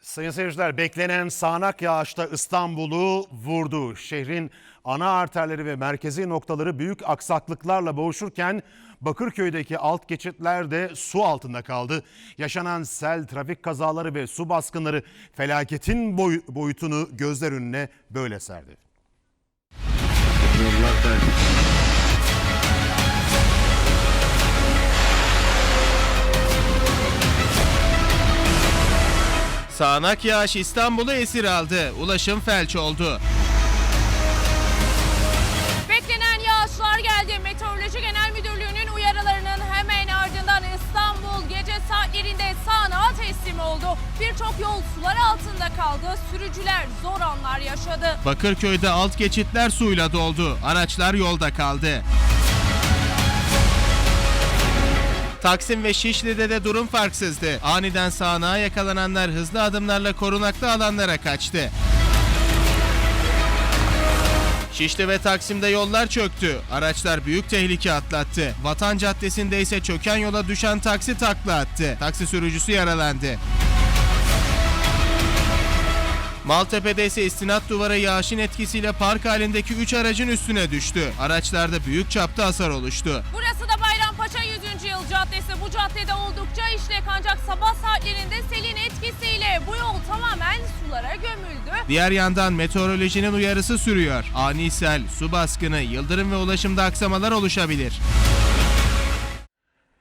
Sayın seyirciler beklenen sağanak yağışta İstanbul'u vurdu. Şehrin ana arterleri ve merkezi noktaları büyük aksaklıklarla boğuşurken Bakırköy'deki alt geçitler de su altında kaldı. Yaşanan sel, trafik kazaları ve su baskınları felaketin boy- boyutunu gözler önüne böyle serdi. Sağanak yağış İstanbul'u esir aldı. Ulaşım felç oldu. Beklenen yağışlar geldi. Meteoroloji Genel Müdürlüğü'nün uyarılarının hemen ardından İstanbul gece saatlerinde sağanağa teslim oldu. Birçok yol sular altında kaldı. Sürücüler zor anlar yaşadı. Bakırköy'de alt geçitler suyla doldu. Araçlar yolda kaldı. Taksim ve Şişli'de de durum farksızdı. Aniden sağanağa yakalananlar hızlı adımlarla korunaklı alanlara kaçtı. Şişli ve Taksim'de yollar çöktü. Araçlar büyük tehlike atlattı. Vatan Caddesi'nde ise çöken yola düşen taksi takla attı. Taksi sürücüsü yaralandı. Maltepe'de ise istinat duvarı yağışın etkisiyle park halindeki 3 aracın üstüne düştü. Araçlarda büyük çapta hasar oluştu. Burası Caddesi. Bu caddede oldukça işlek ancak sabah saatlerinde selin etkisiyle bu yol tamamen sulara gömüldü. Diğer yandan meteorolojinin uyarısı sürüyor. Ani sel, su baskını, yıldırım ve ulaşımda aksamalar oluşabilir.